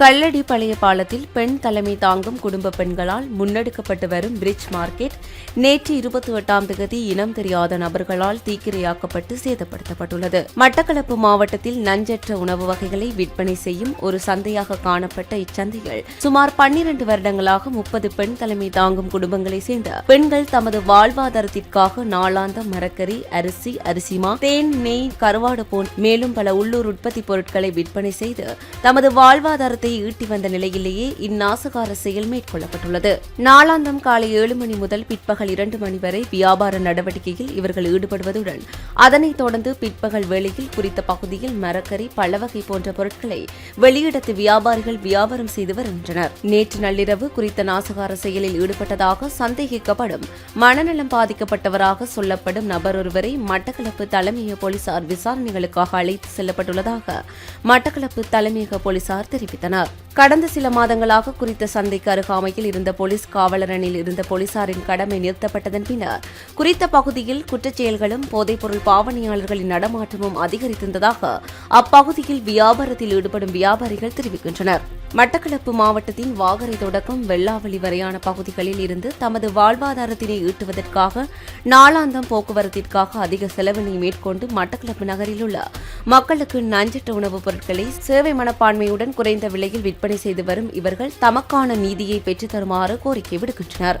கல்லடி பழைய பாலத்தில் பெண் தலைமை தாங்கும் குடும்ப பெண்களால் முன்னெடுக்கப்பட்டு வரும் பிரிட்ஜ் மார்க்கெட் நேற்று இருபத்தி எட்டாம் தேதி இனம் தெரியாத நபர்களால் தீக்கிரையாக்கப்பட்டு சேதப்படுத்தப்பட்டுள்ளது. மட்டக்களப்பு மாவட்டத்தில் நஞ்சற்ற உணவு வகைகளை விற்பனை செய்யும் ஒரு சந்தையாக காணப்பட்ட இச்சந்தையில் சுமார் பன்னிரண்டு வருடங்களாக முப்பது பெண் தலைமை தாங்கும் குடும்பங்களைச் சேர்ந்த பெண்கள் தமது வாழ்வாதாரத்திற்காக நாளாந்த மரக்கறி அரிசி அரிசிமா தேன் நெய் கருவாடு போன்ற மேலும் பல உள்ளூர் உற்பத்தி பொருட்களை விற்பனை செய்து தமது வாழ்வாதாரத்தை ஈட்டி வந்த நிலையிலேயே இந்நாசகார செயல் மேற்கொள்ளப்பட்டுள்ளது. நாளாந்தம் காலை ஏழு மணி முதல் பிற்பகல் இரண்டு மணி வரை வியாபார நடவடிக்கையில் இவர்கள் ஈடுபடுவதுடன் அதனைத் தொடர்ந்து பிற்பகல் வேளையில் குறித்த பகுதியில் மரக்கறி பழவகை போன்ற பொருட்களை வெளியிடத்து வியாபாரிகள் வியாபாரம் செய்து வருகின்றனர். நேற்று நள்ளிரவு குறித்த நாசகார செயலில் ஈடுபட்டதாக சந்தேகிக்கப்படும் மனநலம் பாதிக்கப்பட்டவராக சொல்லப்படும் நபர் ஒருவரை மட்டக்களப்பு தலைமையக போலீசார் விசாரணைகளுக்காக அழைத்து செல்லப்பட்டுள்ளதாக மட்டக்களப்பு தலைமையக போலீசார் தெரிவித்தனர். கடந்த சில மாதங்களாக குறித்த சந்தைக்கு அருகாமையில் இருந்த போலீஸ் காவலரனில் இருந்த போலீசாரின் கடமை நிறுத்தப்பட்டதன் பின்னர் குறித்த பகுதியில் குற்றச்செயல்களும் போதைப்பொருள் பாவனையாளர்களின் நடமாட்டமும் அதிகரித்திருந்ததாக அப்பகுதியில் வியாபாரத்தில் ஈடுபடும் வியாபாரிகள் தெரிவிக்கின்றனர். மட்டக்களப்பு மாவட்டத்தின் வாகரை தொடக்கம் வெள்ளாவளி வரையான பகுதிகளில் இருந்து தமது வாழ்வாதாரத்தினை ஈட்டுவதற்காக நாளாந்தம் போக்குவரத்திற்காக அதிக செலவினை மேற்கொண்டு மட்டக்களப்பு நகரில் உள்ள மக்களுக்கு நஞ்சற்ற உணவுப் பொருட்களை சேவை மனப்பான்மையுடன் குறைந்த விலையில் விற்பனை செய்து வரும் இவர்கள் தமக்கான நீதியை பெற்றுத்தருமாறு கோரிக்கை விடுக்கின்றனர்.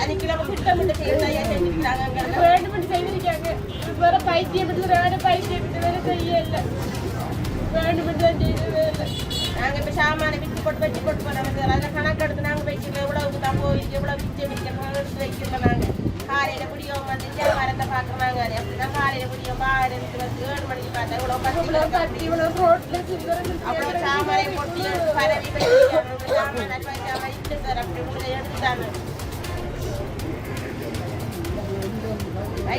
சனிக்கிழமை திட்டமிட்டு செய்யறதா வேண்டுமென்று செய்திருக்காங்க வேற பைத்தியம் எடுத்து வேற பைத்தியம் எடுத்து வேற செய்யல வேண்டுமென்று தான் செய்யவே இல்லை நாங்க இப்ப சாமான வித்து போட்டு வச்சு போட்டு போறோம் அதில் கணக்கு எடுத்து நாங்க வச்சுக்கோம் எவ்வளவுக்கு தான் போய் எவ்வளவு வித்து விற்கிறோம் எடுத்து வைக்கிறோம் நாங்க காலையில குடியோம் வந்து அது பாரத்து வந்து ஏழு மணிக்கு பார்த்தா பத்து சாமானை கொட்டி பரவி வச்சு சாமான வைக்காம அப்படி உள்ள எடுத்துட்டாங்க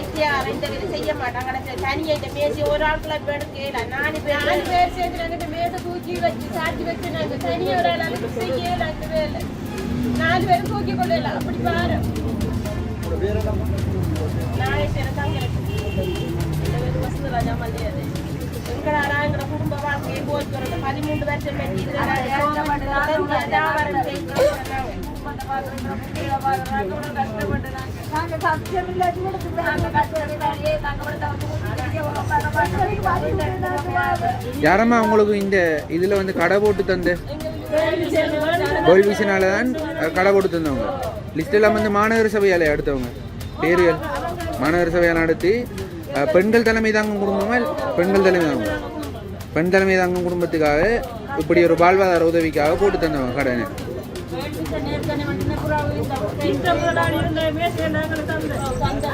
வைத்தியம் இந்த வேலை செய்ய மாட்டாங்க. தனியை இந்த மேசி ஒரு ஆட்களை எடுக்கல நாலு பேர் நாலு பேர். சேர்ந்து நாங்க மேத தூக்கி வச்சு சாட்டி வச்சு நாங்க தனியா ஒரு ஆளால செய்யல அந்த வேலை நாலு பேரும் தூக்கி கொள்ளல அப்படி பாரு. நாளை பேர் தங்களுக்கு இந்த பேர் வசந்தராஜா மல்லியது எங்கடா எங்கட குடும்ப வாழ்க்கையை போய் சொல்றது பதிமூன்று வருஷம் பெற்று யாரம்மா உங்களுக்கு இந்த இதில் வந்து கடை போட்டு தந்து? கோல்விஷனால தான் கடை போட்டு தந்தவங்க. லிஸ்ட் எல்லாம் வந்து மாநகர சபையால் எடுத்தவங்க. பேரியல் மாநகர சபையால் நடத்தி பெண்கள் தலைமை தாங்கும் குடும்பமா பெண்கள் தலைமை தாங்கும்? பெண் தலைமை தாங்கும் குடும்பத்துக்காக இப்படி ஒரு வாழ்வாதார உதவிக்காக போட்டு தந்தவங்க கடை தந்த